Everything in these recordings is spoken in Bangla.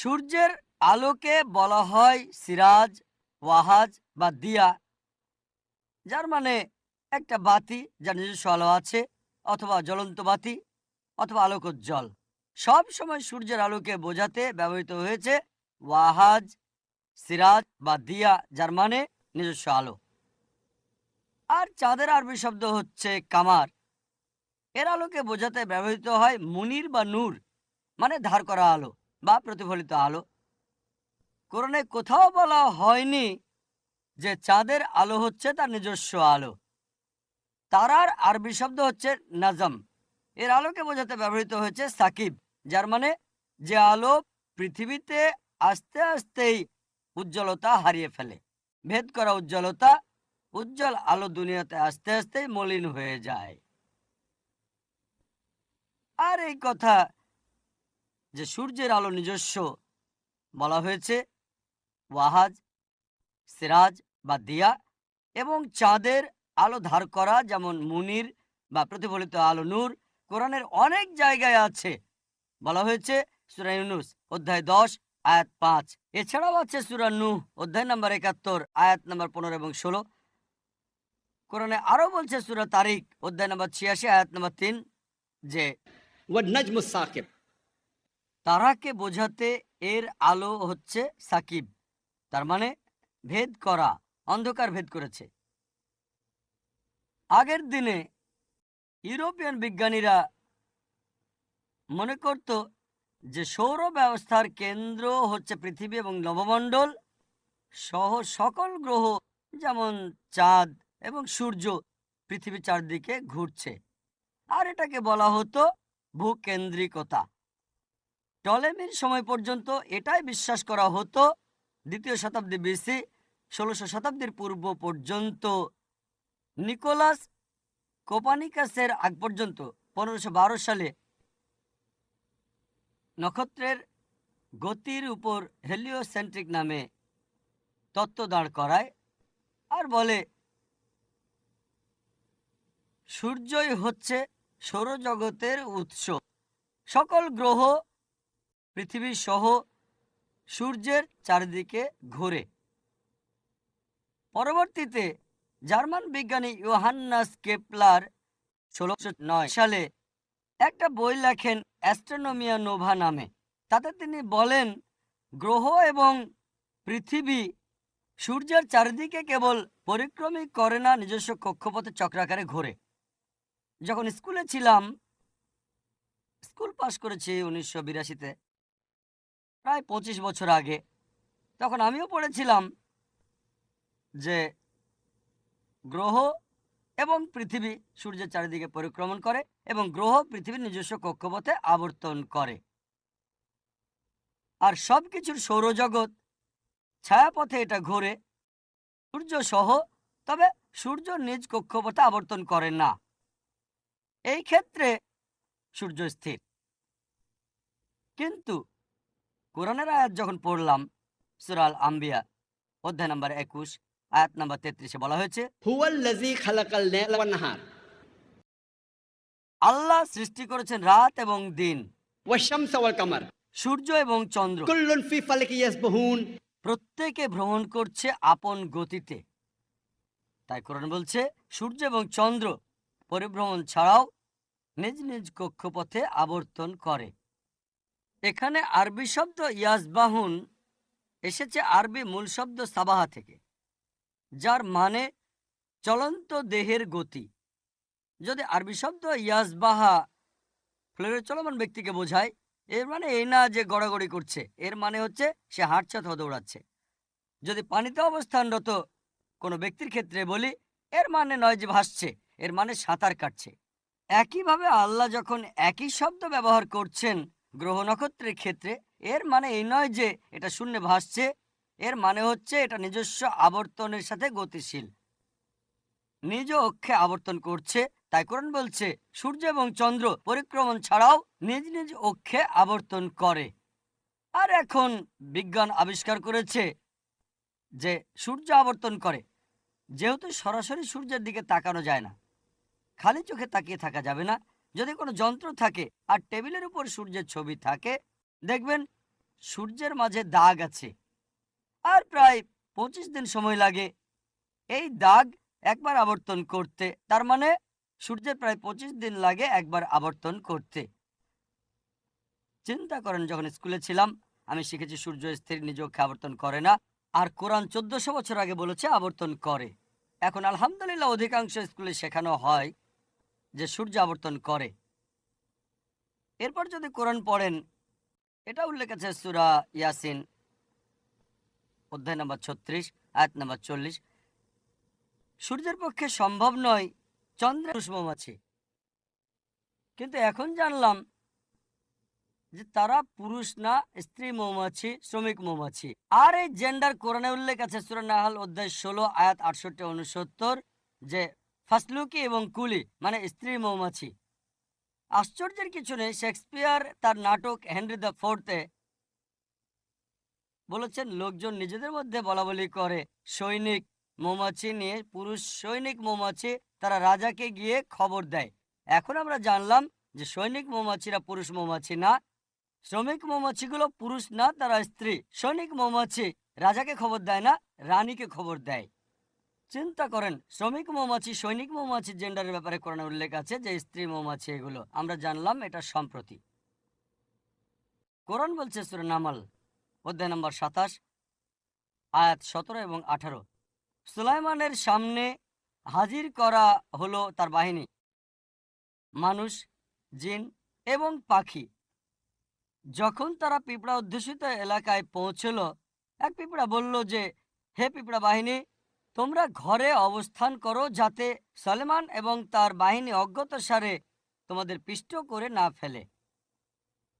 সূর্যের আলোকে বলা হয় সিরাজ, ওয়াহাজ বা দিয়া। যার মানে একটা বাতি যার নিজস্ব আলো আছে, অথবা জ্বলন্ত বাতি, অথবা আলোকোজ্জ্বল। সব সময় সূর্যের আলোকে বোঝাতে ব্যবহৃত হয়েছে ওয়াহাজ, সিরাজ বা দিয়া, যার মানে নিজস্ব আলো। আর চাঁদের আরবি শব্দ হচ্ছে কামার। এর আলোকে বোঝাতে ব্যবহৃত হয় মুনির বা নূর মানে ধার করা আলো। বা প্রতিফলিত আলো। কোরআনে কোথাও বলা হয়নি যে চাঁদের আলো হচ্ছে তার নিজস্ব আলো। তারার আরবি শব্দ হচ্ছে নাজম। এর আলোকে বোঝাতে ব্যবহৃত হয়েছে সাকিব, যার মানে যে আলো পৃথিবীতে আস্তে আস্তেই উজ্জ্বলতা হারিয়ে ফেলে। ভেদ করা উজ্জ্বলতা উজ্জ্বল আলো দুনিয়াতে আস্তে আস্তেই মলিন হয়ে যায়। আর এই কথা যে সূর্যের আলো নিজস্ব বলা হয়েছে। ওয়াহাজ, সিরাজ বা দিয়া এবং চাঁদের আলো ধার করা, যেমন মুনির বা প্রতিফলিত আলো নূর, কোরআনের অনেক জায়গায় আছে। বলা হয়েছে সুরা ইউনুস, অধ্যায় দশ, আয়াত পাঁচ। এছাড়াও আছে সুরা নু অধ্যায় নাম্বার একাত্তর, আয়াত নাম্বার পনেরো এবং ষোলো। কোরআনে আরও বলছে সুরা তারিখ, অধ্যায় নাম্বার ছিয়াশি, আয়াত নাম্বার তিন, যে তারাকে বোঝাতে এর আলো হচ্ছে সাকিব। তার মানে ভেদ করা, অন্ধকার ভেদ করেছে। আগের দিনে ইউরোপিয়ান বিজ্ঞানীরা মনে করত যে সৌর ব্যবস্থার কেন্দ্র হচ্ছে পৃথিবী এবং নবমণ্ডল। সহ সকল গ্রহ যেমন চাঁদ এবং সূর্য পৃথিবীর চারদিকে ঘুরছে। আর এটাকে বলা হতো ভূকেন্দ্রিকতা। টলেমির সময় পর্যন্ত এটাই বিশ্বাস করা হতো, দ্বিতীয় শতাব্দী বিসি ষোলোশো শতাব্দীর পূর্ব পর্যন্ত নিকোলাস কোপানিকাসের আগ পর্যন্ত, পনেরোশো সালে নক্ষত্রের গতির উপর হেলিওসেন্ট্রিক নামে তত্ত্ব দাঁড় করায় আর বলে, সূর্যই হচ্ছে সৌরজগতের উৎস। সকল গ্রহ পৃথিবী সহ সূর্যের চারিদিকে ঘোরে। পরবর্তীতে জার্মান বিজ্ঞানী ইয়োহান্নাস কেপলার ষোলোশো নয় সালে একটা বই লেখেন অ্যাস্ট্রোনমিয়া নোভা নামে। তাতে তিনি বলেন, গ্রহ এবং পৃথিবী সূর্যের চারিদিকে কেবল পরিক্রমই করে না, নিজস্ব কক্ষপথে চক্রাকারে ঘোরে। যখন স্কুলে ছিলাম, স্কুল পাশ করেছি উনিশশো বিরাশিতে। প্রায় পঁচিশ বছর আগে তখন আমিও পড়েছিলাম যে গ্রহ এবং পৃথিবী সূর্যের চারিদিকে পরিক্রমণ করে এবং গ্রহ পৃথিবীর নিজস্ব কক্ষপথে আবর্তন করে। আর সব কিছুর সৌরজগৎ ছায়াপথে এটা ঘোরে। সূর্য সহ, তবে সূর্য নিজ কক্ষপথে আবর্তন করে না। এই ক্ষেত্রে সূর্য স্থির। কিন্তু কোরআনের আয়াত যখন পড়লাম সুরাল আম্বিয়া অধ্যায় নম্বর একুশ আয়াত নম্বর তেত্রিশে বলা হয়েছে আল্লাহ সৃষ্টি করেছেন রাত এবং দিন। সূর্য এবং চন্দ্র। প্রত্যেকে ভ্রমণ করছে আপন গতিতে। তাই কোরআন বলছে সূর্য এবং চন্দ্র পরিভ্রমণ ছাড়াও নিজ নিজ কক্ষপথে আবর্তন করে। এখানে আরবি শব্দ ইয়াসবাহুন এসেছে আরবি মূল শব্দ সাবাহা থেকে, যার মানে চলন্ত দেহের গতি। যদি আরবি শব্দ ইয়াসবাহা ফ্লোরে চলমান ব্যক্তিকে বোঝায়, এর মানে এই না যে গড়াগড়ি করছে, এর মানে হচ্ছে সে হাঁটছে অথবা দৌড়াচ্ছে। যদি পানিতে অবস্থানরত কোনো ব্যক্তির ক্ষেত্রে বলি, এর মানে নয় যে ভাসছে, এর মানে সাঁতার কাটছে। একইভাবে আল্লাহ যখন একই শব্দ ব্যবহার করছেন গ্রহ নক্ষত্রের ক্ষেত্রে, এর মানে এই নয় যে এটা শূন্যে ভাসছে, এর মানে হচ্ছে এটা নিজস্ব আবর্তনের সাথে গতিশীল। নিজ অক্ষে আবর্তন করছে, তাই কোরআন বলছে, সূর্য এবং চন্দ্র পরিক্রমণ ছাড়াও নিজ নিজ অক্ষে আবর্তন করে। আর এখন বিজ্ঞান আবিষ্কার করেছে যে সূর্য আবর্তন করে, যেহেতু সরাসরি সূর্যের দিকে তাকানো যায় না, খালি চোখে তাকিয়ে থাকা যাবে না যদি কোনো যন্ত্র থাকে আর টেবিলের উপর সূর্যের ছবি থাকে, দেখবেন সূর্যের মাঝে দাগ আছে। আর প্রায় পঁচিশ দিন সময় লাগে এই দাগ একবার আবর্তন করতে। তার মানে সূর্যের প্রায় পঁচিশ দিন লাগে একবার আবর্তন করতে। চিন্তা করেন, যখন স্কুলে ছিলাম, আমি শিখেছি সূর্য স্থির নিজ অক্ষে আবর্তন করে না। আর কোরআন চোদ্দশো বছর আগে বলেছে, আবর্তন করে। এখন আলহামদুলিল্লাহ অধিকাংশ স্কুলে শেখানো হয় যে সূর্য আবর্তন করে। এরপর যদি কোরআন পড়েন, এটা উল্লেখ আছে সুরা ইয়াসিন, অধ্যায় নম্বর ছত্রিশ, আয়াত নম্বর চল্লিশ। সূর্যের পক্ষে সম্ভব নয় চন্দ্রের মৌমাছি কিন্তু এখন জানলাম যে তারা পুরুষ না, স্ত্রী মৌমাছি, শ্রমিক মৌমাছি। আর এই জেন্ডার কোরআনে উল্লেখ আছে সুরা নাহাল অধ্যায় ষোলো, আয়াত আটষট্টি, উনসত্তর, যে ফাসলুকি এবং কুলি মানে স্ত্রী মৌমাছি। আশ্চর্যের কিছু নেই, শেক্সপিয়ার তার নাটক হেনরি দ্য ফোর্থে বলেছেন, লোকজন নিজেদের মধ্যে বলাবলি করে। সৈনিক মৌমাছি নিয়ে, পুরুষ সৈনিক মৌমাছি, তারা রাজাকে গিয়ে খবর দেয়। এখন আমরা জানলাম যে সৈনিক মৌমাছিরা পুরুষ মৌমাছি না, শ্রমিক মৌমাছিগুলো পুরুষ না, তারা স্ত্রী। সৈনিক মৌমাছি রাজাকে খবর দেয় না, রানীকে খবর দেয়। চিন্তা করেন, শ্রমিক মৌমাছি, সৈনিক মৌমাছি জেন্ডারের ব্যাপারে কোরআনে উল্লেখ আছে যে, স্ত্রী মৌমাছি এগুলো আমরা জানলাম, এটা সম্প্রতি। কোরআন বলছে সুরে নামাল, অধ্যায় নম্বর সাতাশ, আয়াত সতেরো এবং আঠারো। সুলাইমানের সামনে হাজির করা হলো তার বাহিনী। মানুষ, জিন এবং পাখি। যখন তারা পিঁপড়া অধ্যুষিত এলাকায় পৌঁছল, এক পিঁপড়া বলল যে, হে পিঁপড়া বাহিনী তোমরা ঘরে অবস্থান করো যাতে সলেমান এবং তার বাহিনী অজ্ঞত সারে তোমাদের পিষ্ট করে না ফেলে।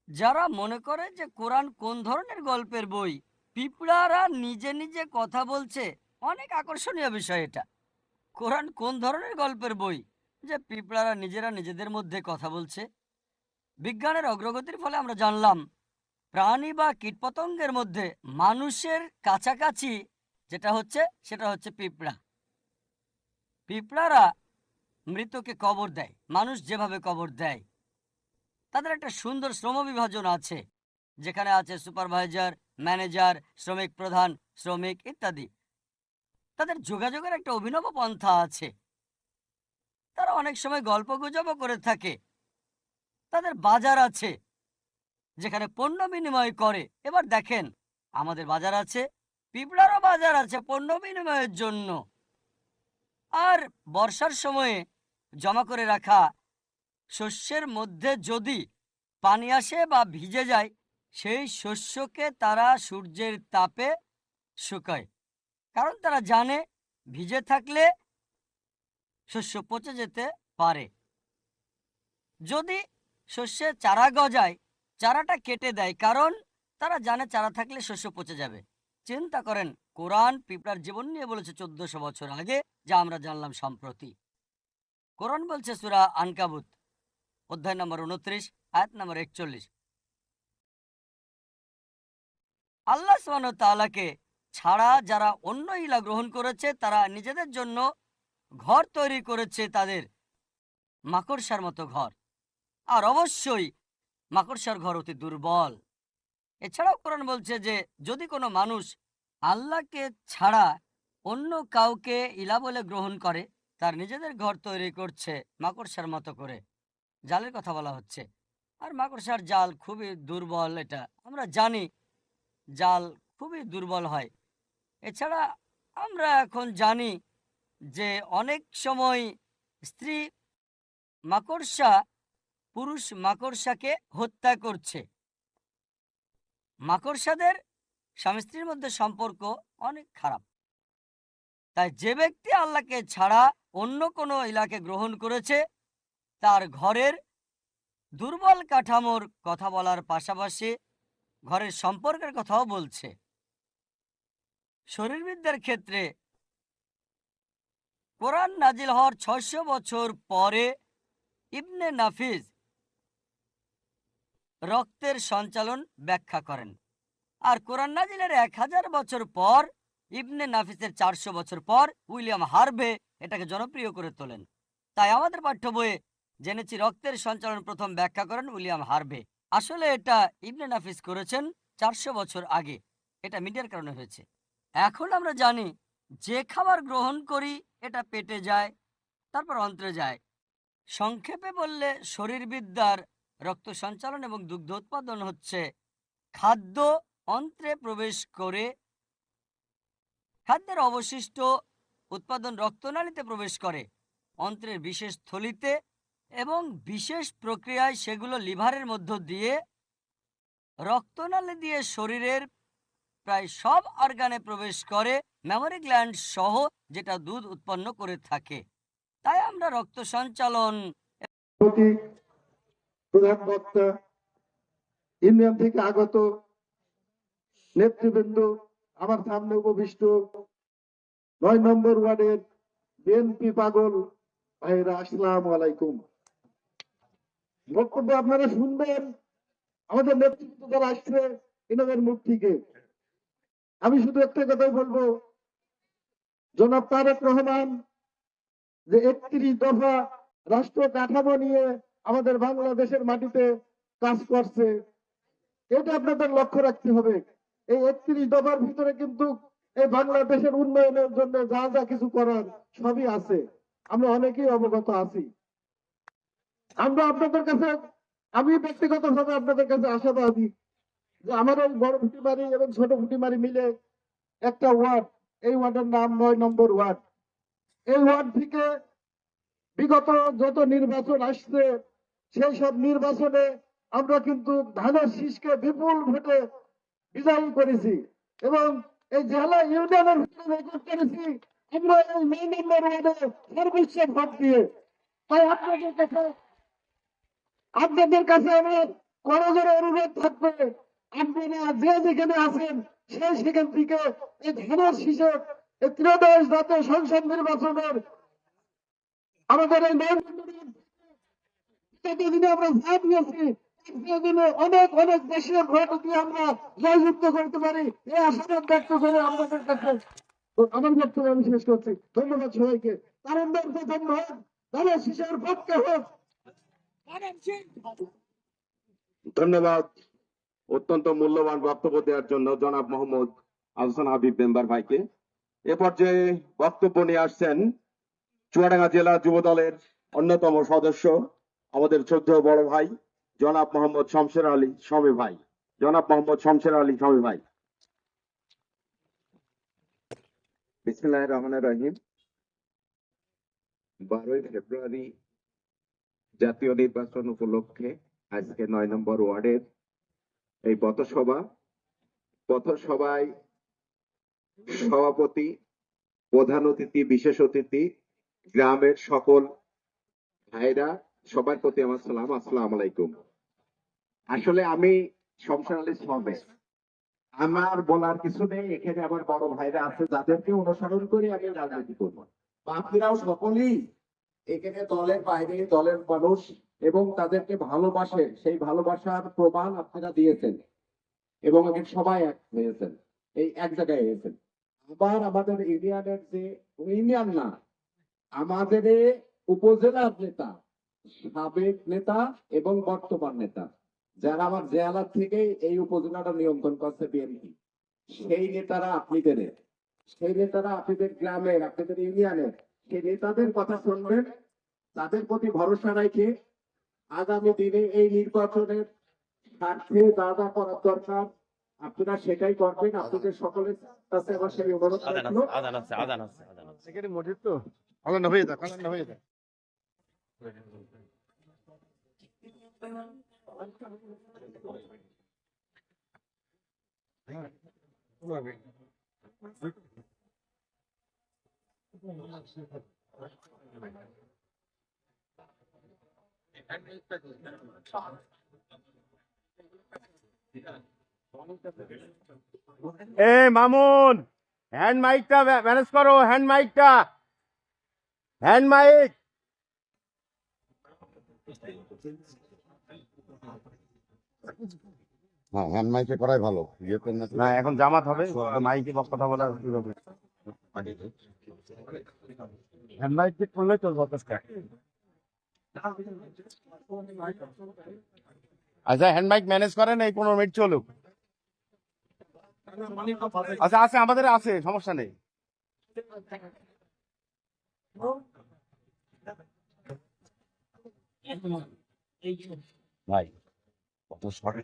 যারা মনে করে যে কোরআন কোন ধরনের গল্পের বই, পিঁপড়ারা নিজে নিজে কথা বলছে, অনেক আকর্ষণীয় বিষয় এটা। কোরআন কোন ধরনের গল্পের বই যে পিঁপড়ারা নিজেরা নিজেদের মধ্যে কথা বলছে? বিজ্ঞানের অগ্রগতির ফলে আমরা জানলাম, প্রাণী বা কীটপতঙ্গের মধ্যে মানুষের কাছাকাছি যেটা হচ্ছে, সেটা হচ্ছে পিঁপড়া। পিঁপড়ারা মৃতকে কবর দেয়। মানুষ যেভাবে কবর দেয়, তাদের একটা সুন্দর শ্রম বিভাজন আছে। যেখানে আছে সুপারভাইজার, ম্যানেজার, শ্রমিক প্রধান, শ্রমিক ইত্যাদি। তাদের যোগাযোগের একটা অভিনব পন্থা আছে। তারা অনেক সময় গল্প গুজবও করে থাকে। তাদের বাজার আছে, যেখানে পণ্য বিনিময় করে। এবার দেখেন, আমাদের বাজার আছে পিঁপড়ারও বাজার আছে পণ্য বিনিময়ের জন্য। আর বর্ষার সময়ে জমা করে রাখা শস্যের মধ্যে যদি পানি আসে বা ভিজে যায়, সেই শস্যকে তারা সূর্যের তাপে শুকায়। কারণ তারা জানে ভিজে থাকলে শস্য পচে যেতে পারে। যদি শস্যে চারা গজায়, চারাটা কেটে দেয়, কারণ তারা জানে চারা থাকলে শস্য পচে যাবে। চিন্তা করেন, কোরআন পিঁপড়ার জীবন নিয়ে বলেছে চোদ্দশো বছর আগে, যা আমরা জানলাম সম্প্রতি। কোরআন বলছে সুরা আনকাবুত, অধ্যায় নম্বর উনত্রিশ, আয়াত নম্বর একচল্লিশ। আল্লাহ তাআলাকে ছাড়া যারা অন্য ইলা গ্রহণ করেছে, তারা নিজেদের জন্য ঘর তৈরি করেছে তাদের মাকড়সার মতো ঘর। আর অবশ্যই মাকড়সার ঘর অতি দুর্বল। এছাড়াও কোরআন বলছে যে, যদি কোনো মানুষ আল্লাহকে ছাড়া অন্য কাউকে ইলা বলে গ্রহণ করে, তার নিজেদের ঘর তৈরি করছে মাকড়সার মতো করে। জালের কথা বলা হচ্ছে। আর মাকড়সার জাল খুবই দুর্বল এটা। আমরা জানি জাল খুবই দুর্বল হয়। এছাড়া আমরা এখন জানি যে, অনেক সময় স্ত্রী মাকড়সা পুরুষ মাকড়সাকে হত্যা করছে। মাকড়সাদের স্বামী স্ত্রীর মধ্যে সম্পর্ক অনেক খারাপ। তাই যে ব্যক্তি আল্লাহকে ছাড়া অন্য কোনো ইলাকে গ্রহণ করেছে, তার ঘরের দুর্বল কাঠামোর কথা বলার পাশাপাশি ঘরের সম্পর্কের কথাও বলছে। শরীরবিদ্যার ক্ষেত্রে কোরআন নাজিল হওয়ার ছয়শো বছর পরে ইবনে নাফিজ রক্তের সঞ্চালন ব্যাখ্যা করেন। আর কোরআন নাজিলের এক হাজার বছর পর, ইবনে নাফিসের চারশো বছর পর, উইলিয়াম হার্ভে এটাকে জনপ্রিয় করে তোলেন। তাই আমাদের পাঠ্য বইয়ে জেনেছি রক্তের সঞ্চালন প্রথম ব্যাখ্যা করেন উইলিয়াম হার্ভে। আসলে এটা ইবনে নাফিস করেছেন চারশো বছর আগে। এটা মিডিয়ার কারণে হয়েছে। এখন আমরা জানি যে খাবার গ্রহণ করি, এটা পেটে যায়, তারপর অন্ত্রে যায়। সংক্ষেপে বললে শরীরবিদ্যার রক্ত সঞ্চালন এবং দুগ্ধ উৎপাদন হচ্ছে খাদ্য অন্ত্রে প্রবেশ করে। খাদ্যের অবশিষ্ট উৎপাদন রক্তনালীতে প্রবেশ করে, অন্ত্রের বিশেষ থলিতে এবং বিশেষ প্রক্রিয়ায় সেগুলো লিভারের মধ্য দিয়ে রক্তনালী দিয়ে শরীরের প্রায় সব অর্গানে প্রবেশ করে, মেমোরি গ্ল্যান্ড সহ যেটা দুধ উৎপন্ন করে থাকে। তাই আমরা রক্ত সঞ্চালন প্রধান বক্তা ইউনিয়ন থেকে আগত নেতৃবৃন্দ, আমার সামনে উপবিষ্ট নয় নম্বর ওয়ার্ডের বিএনপি পাগল ভাইরা আসসালাম আলাইকুম। বক্তব্য আপনারা শুনবেন, আমাদের নেতৃত্ব যারা আসছে, এনাদের মুখ থেকে। আমি শুধু একটা কথাই বলব, জনাব তারেক রহমান যে একত্রিশ দফা রাষ্ট্র কাঠামো নিয়ে আমাদের বাংলাদেশের মাটিতে কাজ করছে। এটা আপনাদের লক্ষ্য রাখতে হবে। এই একত্রিশ দফার ভিতরে কিন্তু এই বাংলাদেশের উন্নয়নের জন্য যা যা কিছু করার সবই আছে। আমরা অনেকেই অবগত আছি। আমরা আপনাদের কাছে, আমি ব্যক্তিগতভাবে আপনাদের কাছে আশাবাদী যে আমার এই বড় ফুটিমারি এবং ছোট ফুটিমারি মিলে একটা ওয়ার্ড, এই ওয়ার্ডের নাম নয় নম্বর ওয়ার্ড। এই ওয়ার্ড থেকে বিগত যত নির্বাচন আসছে সেই সব নির্বাচনে আমরা কিন্তু ধানের শীষকে বিপুল ভোটে বিজয়ী করেছি এবং এই জেলা ইউনিয়নের ভিতরে রেকর্ড করেছি। আমরা এই নয় নম্বর ওয়ার্ডে সর্বোচ্চ ভোট দিয়ে। তাই আপনাদের কাছে আপনাদের কাছে আমার করজোরে অনুরোধ থাকবে। আপনারা যে যেখানে আছেন সেই সেখান থেকে এই ধানের শীষের এই ত্রয়োদশ জাতীয় সংসদ নির্বাচনের আমাদের এই আমরা দিনে অনেক অনেক ভোট আমরা জয়যুক্ত করতে পারি। ব্যক্ত করে আমাদের কাছে আমার বক্তব্য আমি শেষ করছি। ধন্যবাদ সবাইকে। ধন্যবাদ তারা শিশুর হোক। ধন্যবাদ। অত্যন্ত মূল্যবান বক্তব্য দেওয়ার জন্য জনাব মোহাম্মদ আহসান হাবিব মেম্বার ভাইকে। এ পর্যায়ে বক্তব্য নিয়ে আসছেন চুয়াডাঙ্গা জেলা যুব দলের অন্যতম সদস্য আমাদের চোদ্দ বড় ভাই, জনাব মোহাম্মদ শমশের আলী সমী ভাই। জনাব মোহাম্মদ শমশের আলী সমী ভাই। রহিম। বারোই ফেব্রুয়ারি জাতীয় নির্বাচন উপলক্ষে আজকে নয় নম্বর ওয়ার্ডের এই পথসভা। পথসভায় সভাপতি, প্রধান অতিথি, বিশেষ অতিথি, গ্রামের সকল ভাইরা সবার প্রতি আমার সালাম, আসসালাম আলাইকুম। আসলে আমি শমশার আলী সবে। আমার বলার কিছু নেই, এখানে আমার বড় ভাইরা আছে, যাদেরকে অনুসরণ করে আমি রাজনীতি করব। বাকিরাও সকলেই এখানে দলের বাইরে, দলের মানুষ, এবং তাদেরকে ভালোবাসে। সেই ভালোবাসার প্রমাণ আপনারা দিয়েছেন, এবং এখানে সবাই এক হয়েছেন, এই এক জায়গায় হয়েছেন। আবার আমাদের ইউনিয়নের যে, ইউনিয়ন না, আমাদের উপজেলার নেতা সাবেক নেতা এবং বর্তমান নেতা যারা আমার জেলা থেকে এই উপজেলাটা নিয়ন্ত্রণ করছে বিএনপি সেই নেতারা আপনাদের সেই নেতারা আপনাদের গ্রামের আপনাদের ইউনিয়নের সেই নেতাদের কথা শুনবেন তাদের প্রতি ভরসা রেখে আগামী দিনে এই নির্বাচনের স্বার্থে যা যা করার দরকার আপনারা সেটাই করবেন। আপনাদের সকলের কাছে আমার সেই অনুরোধ আদান থাকল আছে আদান আছে আদান আছে আদান সেখানে মসজিদ তো? আলাদা হয়ে যাক আলাদা হয়ে যাক। এ মামুন হ্যান্ড মাইকটা ম্যানেজ করো হ্যান্ড মাইকটা হ্যান্ড মাইক হ্যাঁ হ্যান্ড মাইকে করাই ভালো। না না, এখন জামাত হবে মাইকে কথা বলা হ্যান্ড মাইক ঠিক করলে চলবে আচ্ছা হ্যান্ড মাইক ম্যানেজ করেন, এই পনেরো মিনিট চলুক। আচ্ছা আছে, আমাদের আছে, সমস্যা নেই। ভাই কত শর্ট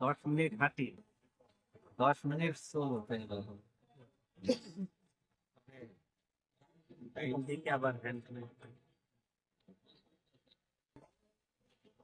দশ মিনিট হাঁটি দশ মিনিট সোল দিকে আবার হ্যান্ড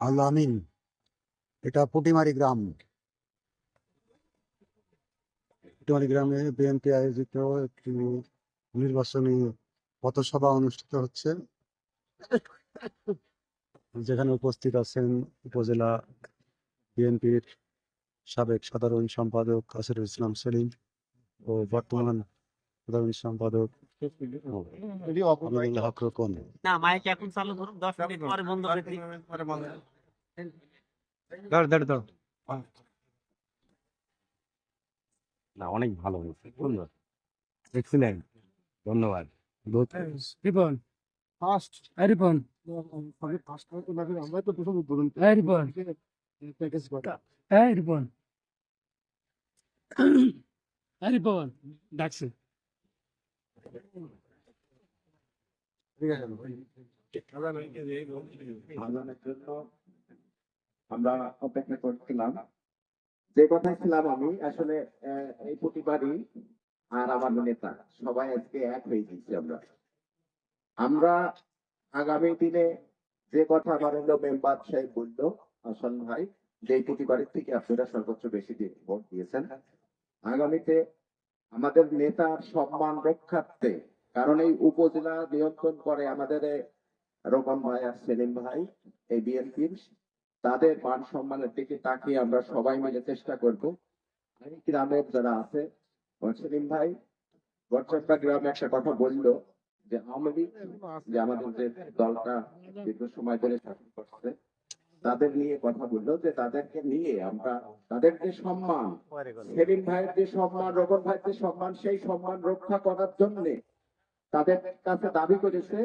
আল্লাহ আমিন। এটা পুটিমারি গ্রাম। পুটিমারি গ্রামে বিএনপি আয়োজিত একটি নির্বাচনী পথসভা অনুষ্ঠিত হচ্ছে। যেখানে উপস্থিত আছেন উপজেলা বিএনপির সাবেক সাধারণ সম্পাদক কাসিরুল ইসলাম সেলিম ও বর্তমান সাধারণ সম্পাদক না মাইক এখন চালু করুন দশ মিনিট পরে বন্ধ করে দিই। ধর ধর ধর। না অনেক ভালো হয়েছে। সুন্দর। এক্সিলেন্ট ধন্যবাদ। রিপন। রিপন। আমরা তো প্রথম উদ্বোধন এই রিপন। প্যাকেজ এই রিপন। রিপন। ডাকছে। আমরা অপেক্ষা করছিলাম। যে ছিলাম আমি, আসলে এই প্রতিবারই আর আমার নেতা, সবাই আজকে এক হয়ে গেছি আমরা। আমরা আগামী দিনে যে কথা মাননীয় মেম্বার সাহেব বলল আসন ভাই, যে প্রতিবারের থেকে আপনারা সর্বোচ্চ বেশি ভোট দিয়েছেন, আগামীতে আমাদের নেতার সম্মান রক্ষার্থে, কারণ এই উপজেলা নিয়ন্ত্রণ করে আমাদের রোকন ভাই আর সেলিম ভাই, এই বিএনপির, তাদের মান সম্মানের দিকে তাকিয়ে আমরা সবাই মিলে চেষ্টা করব। গ্রামের যারা আছে সেলিম ভাই গড়চক্রা গ্রামে একটা কথা বলল যে আওয়ামী লীগ যে আমাদের যে দলটা দীর্ঘ সময় ধরে শাসন করছে তাদের নিয়ে কথা বলল যে তাদেরকে নিয়ে আমরা তাদের যে সম্মান সেলিম ভাইয়ের যে সম্মান রোকন ভাইয়ের যে সম্মান সেই সম্মান রক্ষা করার জন্য তাদের কাছে দাবি করেছে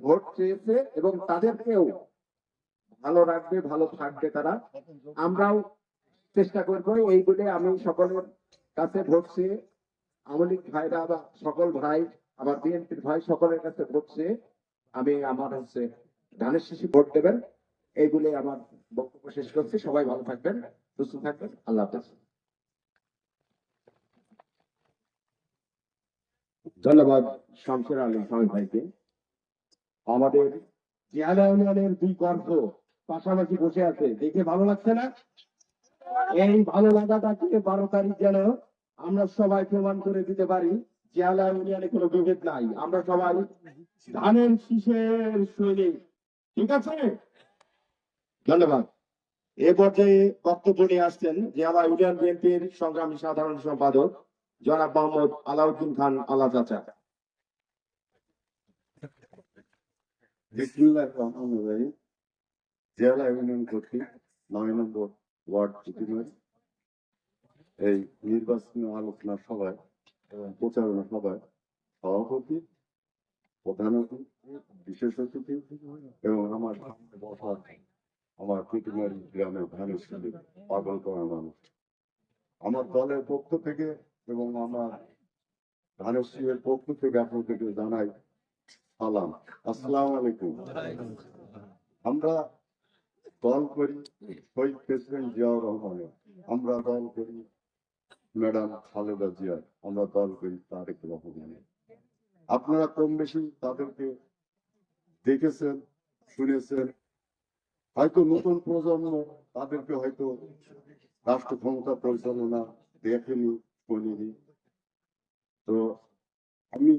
ভোট চেয়েছে এবং তাদেরকেও ভালো রাখবে ভালো থাকবে তারা। আমরাও চেষ্টা করব এই বলে আমি সকলের কাছে ভোট চেয়ে আওয়ামী ভাইরা বা সকল ভাই আমার বিএনপির ভাই সকলের কাছে ভোট চেয়ে আমি আমার হচ্ছে ধানের শেষে ভোট দেবেন। এই বলে আমার বক্তব্য শেষ করছি। সবাই ভালো থাকবেন, সুস্থ থাকবেন। আল্লাহ হাফেজ। ধন্যবাদ শামসুর আলম স্বামী ভাইকে। আমাদের জিয়ালা ইউনিয়নের দুই গর্ভ পাশাপাশি বসে আছে। দেখে ভালো লাগছে না? এই ভালো লাগাটাকে বারো তারিখ যেন আমরা সবাই প্রমাণ করে দিতে পারি জিয়ালা ইউনিয়নে কোনো বিভেদ নাই। আমরা সবাই ধানের শীষের সৈনিক। ঠিক আছে? ধন্যবাদ। এ পর্যায়ে বক্তব্য নিয়ে আসছেন জিয়ালা ইউনিয়ন বিএনপির সংগ্রামী সাধারণ সম্পাদক জনাব মোহাম্মদ আলাউদ্দিন খান আল্লাহ চাচা। জেলা ইউনিয়ন নয় নম্বর ওয়ার্ড এই নির্বাচনী আলোচনা সভায় এবং প্রচারণা সভায় সভাপতি, প্রধান অতিথি, বিশেষ অতিথি এবং আমার সামনে বসা আমার প্রতিমারি গ্রামের ধানের সাথে পাগল করা মানুষ। আমার দলের পক্ষ থেকে এবং আমার ধানের পক্ষ থেকে আপনাদেরকে জানাই সালাম। আসসালামু আলাইকুম। আমরা দল করি শহীদ প্রেসিডেন্ট জিয়াউর রহমানের। আমরা দল করি ম্যাডাম খালেদা জিয়ার। আমরা দল করি তারেক রহমানের। আপনারা কম বেশি তাদেরকে দেখেছেন, শুনেছেন হয়তো নতুন প্রজন্ম তাদেরকে হয়তো রাষ্ট্র ক্ষমতা পরিচালনা দেখেনি করিনি। তো আমি